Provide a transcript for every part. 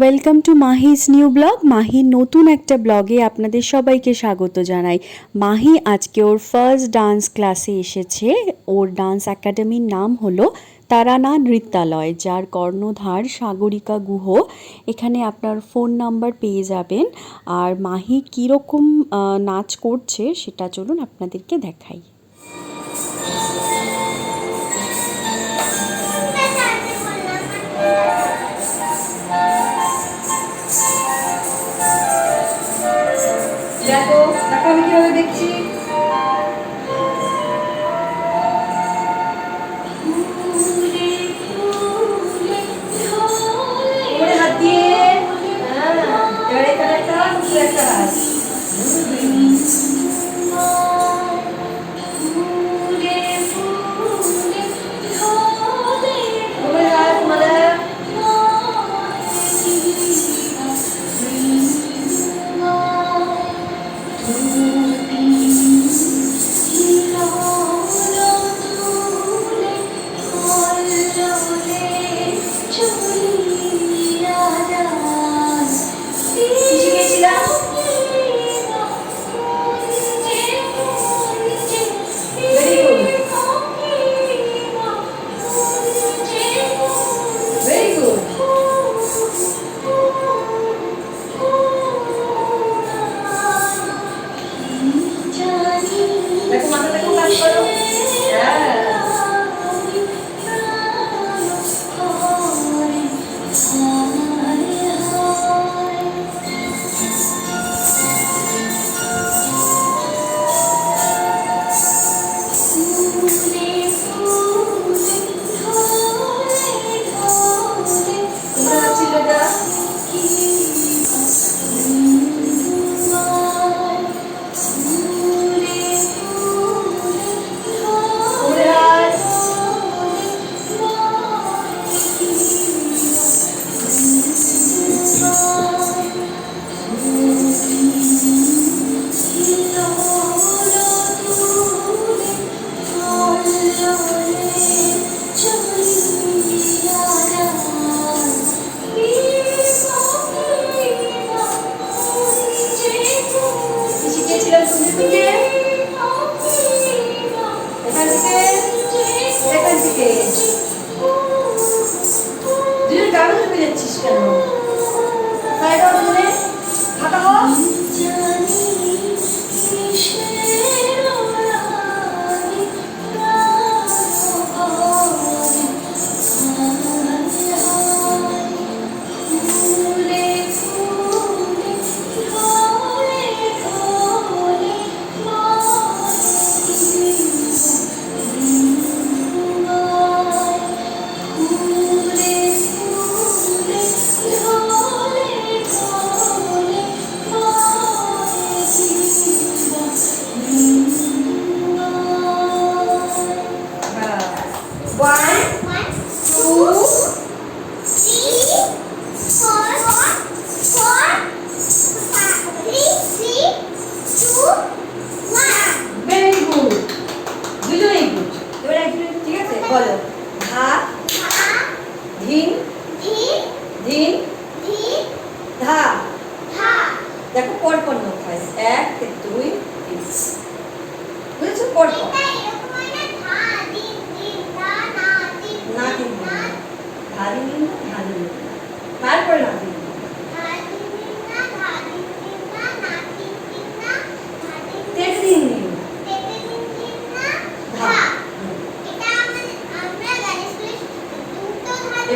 Welcome to Mahi's new blog Mahi নতুন একটা ব্লগে আপনাদের সবাইকে স্বাগত জানাই। মাহি, আজকে ওর ফার্স্ট ডান্স ক্লাসে এসেছে। ওর ডান্স একাডেমির নাম হলো তারানা নৃত্যালয়, যার কর্ণধার সাগরিকা গুহ। এখানে আপনার ফোন নাম্বার পেয়ে যাবেন। আর মাহি কীরকম নাচ করছে সেটা চলুন আপনাদেরকে দেখাই। দেখো দেখো আমি কীভাবে দেখছি। হাত দিয়ে হ্যাঁ এবার এখানে একটা একটা হাত। Jack. Yeah.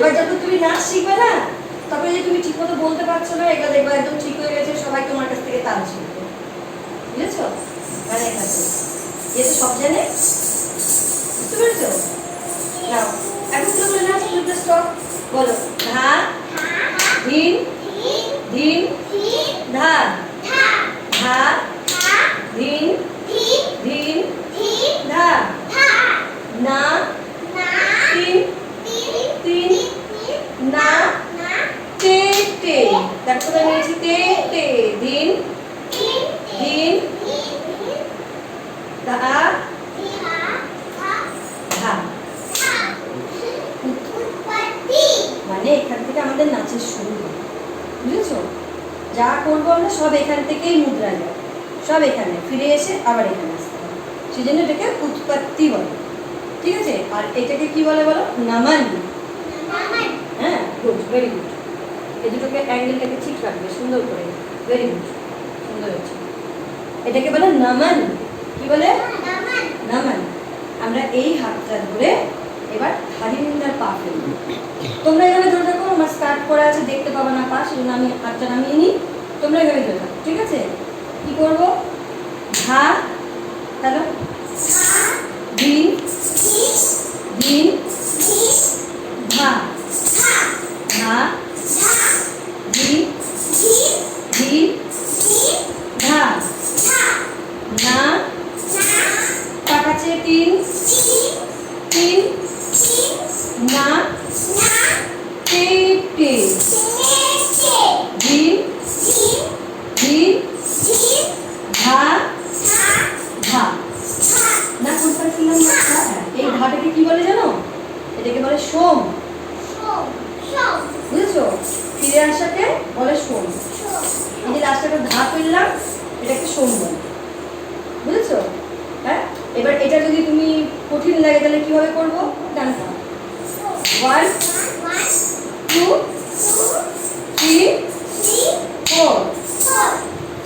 এবার যখন তুমি নাচ শিখবে না তবে যে তুমি ঠিক মতো বলতে পারছ না এগুলো দেখবে একদম ঠিক হয়ে গেছে, সবাই তোমার কাছ থেকে তাল শিখবে বুঝেছ? মানে এখানে যে সব জানে? বুঝতে পেরেছ? নাও, এখন তুমি বলে নাচ তুমি স্টপ বলো, ধা, ধিন ধিন, ধা ধা ধিন ধিন ধা না তিন তিন না টে টে দেখো তো নিয়েছি তে টে ধিন ধিন ধা ধা মানে এখান থেকে আমাদের নাচের শুরু হয়। বুঝেছ? যা করব আমরা সব এখান থেকেই মুদ্রা যায় সব এখানে। ফিরে এসে আবার এখানে আসতে হবে। সেই জন্য এটাকে উৎপত্তি বলে। ঠিক আছে? আর এটাকে কি বলে বলো? নামান। হ্যাঁ গুড ভেরি গুড এই দুটোকে অ্যাঙ্গেলটাকে ঠিক রাখবে। সুন্দর করে। ভেরি গুড সুন্দর হচ্ছে এটাকে বলে নামান। কি বলে? নামান। আমরা এই হাতটা ধরে এবার হারিন্দার পা ফেলব। তোমরা এখানে ধরে থাকো, আমার স্কার্ট পরে আছে, দেখতে পাবো না পা, সেজন্য আমি হাতটা নামিয়ে নিই। তোমরা এখানে ধরে থাকো, ঠিক আছে? কি করব? ঘা হ্যালো দিন দিন ঘা ঘা দিন দিন ঘা না টাকাছে তিন তিন না দিন দিন ঘা ঘা না কোনটা ছিলাম না? হ্যাঁ, এই ঘাটাকে কি বলে জানো? এটাকে বলে সোম। বুঝেছ? ফিরে আসাকে বলে সোম এই যে লাস্টে একটা ধা ফেললাম এটাকে সোম বলে বুঝেছ হ্যাঁ এবার এটা যদি তুমি কঠিন লাগে তাহলে কীভাবে করব ডানটা one two three four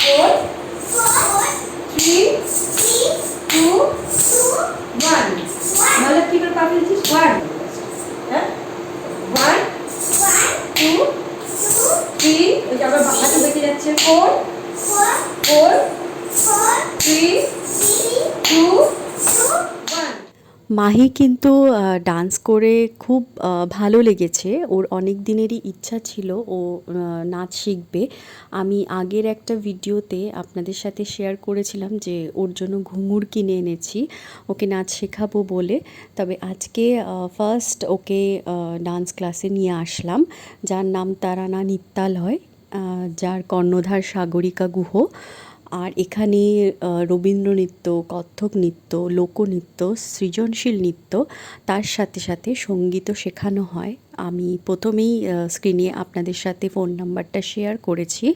four three two one নাহলে কি করে পা ফেলছিস ওয়ান হ্যাঁ ওয়ান টু থ্রি ওই যে আবার হাতে বেঁকে যাচ্ছে four four three two Mahi কিন্তু ডান্স করে খুব ভালো লেগেছে। ওর অনেক দিনেরই ইচ্ছা ছিল, ও নাচ শিখবে। আমি আগের একটা ভিডিওতে আপনাদের সাথে শেয়ার করেছিলাম যে, ওর জন্য ঘুঙুর কিনে এনেছি, ওকে নাচ শেখাবো বলে। তবে আজকে ফার্স্ট ওকে ডান্স ক্লাসে নিয়ে আসলাম, যার নাম তারানা নিত্যালয় যার কর্ণধার সাগরিকা গুহ। আর এখানে রবীন্দ্র নৃত্য, কত্থক নৃত্য লোকনৃত্য সৃজনশীল নৃত্য, তার সাথে সাথে সঙ্গীতও শেখানো হয়। আমি প্রথমেই স্ক্রিনে আপনাদের সাথে ফোন নাম্বারটা শেয়ার করেছি।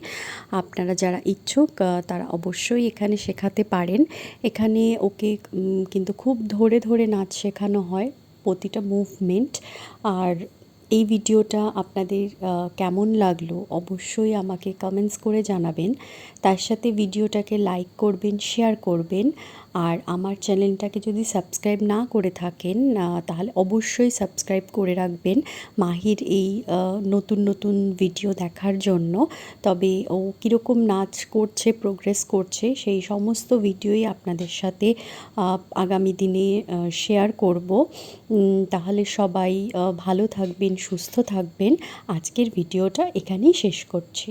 আপনারা যারা ইচ্ছুক তারা অবশ্যই এখানে শেখাতে পারেন। এখানে ওকে কিন্তু খুব ধরে ধরে নাচ শেখানো হয় প্রতিটা মুভমেন্ট আর এই ভিডিওটা আপনাদের কেমন লাগল অবশ্যই আমাকে কমেন্টস করে জানাবেন। তার সাথে ভিডিওটাকে লাইক করবেন শেয়ার করবেন। আর আমার চ্যানেলটাকে যদি সাবস্ক্রাইব না করে থাকেন তাহলে অবশ্যই সাবস্ক্রাইব করে রাখবেন মাহির এই নতুন নতুন ভিডিও দেখার জন্য। তবে ও কীরকম নাচ করছে প্রোগ্রেস করছে, সেই সমস্ত ভিডিওই আপনাদের সাথে আগামী দিনে শেয়ার করব। তাহলে সবাই ভালো থাকবেন, সুস্থ থাকবেন। আজকের ভিডিওটা এখানেই শেষ করছি।